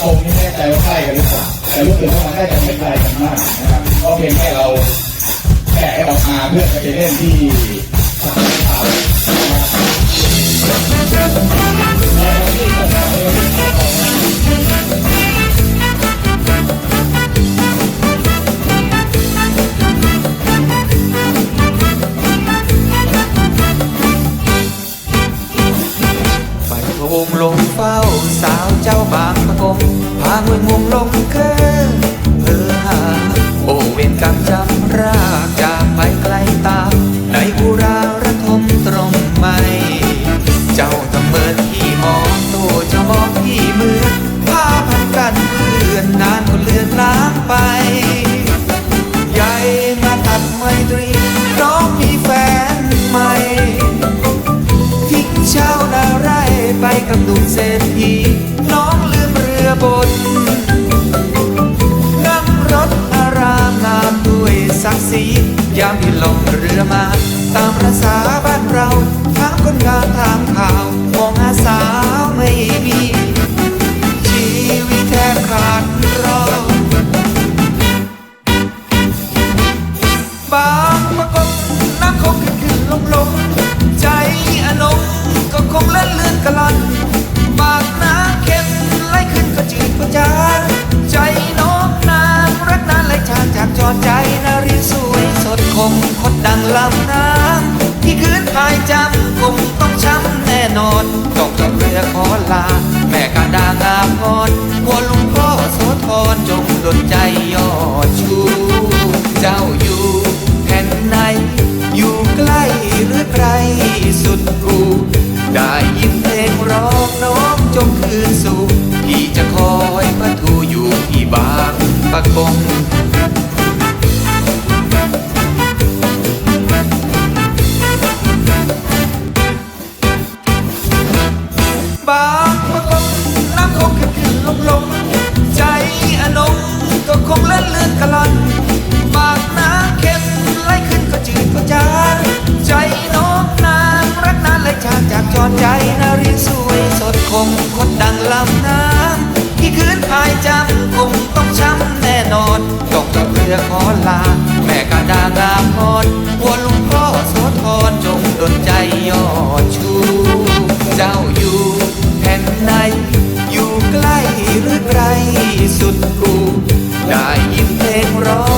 คมีไม่แน่ใจว่าใกล้กันหรือเปล่าแต่รู้สึกว่ามันน่าจะเม็ไใลกันมากนะครับเพราะเพียงแค่เราแก่เรามาเพื่อจะไปเล่นที่สนามข่าววงลงเฝ้า จ้าบางประกงพาเมืองวงลงเกินเออหาโอเวนกรรมจำรากจากไปไกลตา ในอุราระทมตรงไม่ เจ้าทำเมินที่มองตัวเจะมองที่มือผ้าพันกันเพื่อนนานก็เลื่อนล้างไป ใหญ่มาตัดไมตรีน้องมีแฟนใหม่ทิ้งเช่านาไร่ไปกับหนุ่มเศรษฐี องลืมเรือบนนั่งรถอารามงามด้วยศักดิ์ศรียามที่ลงเรือมา ตามประษาบ้านเราทางคนงานทางข่าวมองหาสาวไม่มี ชีวิตแทบขาดรอบางประกงน้ำคงขึ้นขึ้นลงลงใจอนงก็คงเล่นเลื่อนกลัน ลา แม่กาดางามงอนหัวลุงพ่อโสธรจงดลใจยอดชู เจ้าอยู่แผ่นไหน อยู่ใกล้หรือไกลสุดกูได้ยินเพลงร้องน้องจงคืนสู่พี่จะคอยประทูอยู่ที่บางปะกง มคนดังลำน้ำที่คืนพายจำคงต้องช้ำแน่นอนดอกเรือขอลา แม่กาดางามพรวัวลุงพ่อโสธรจงดลใจยอดชู เจ้าอยู่แห่งไนอยู่ใกล้หรือไกลสุดกูได้ยินเพลงร้อง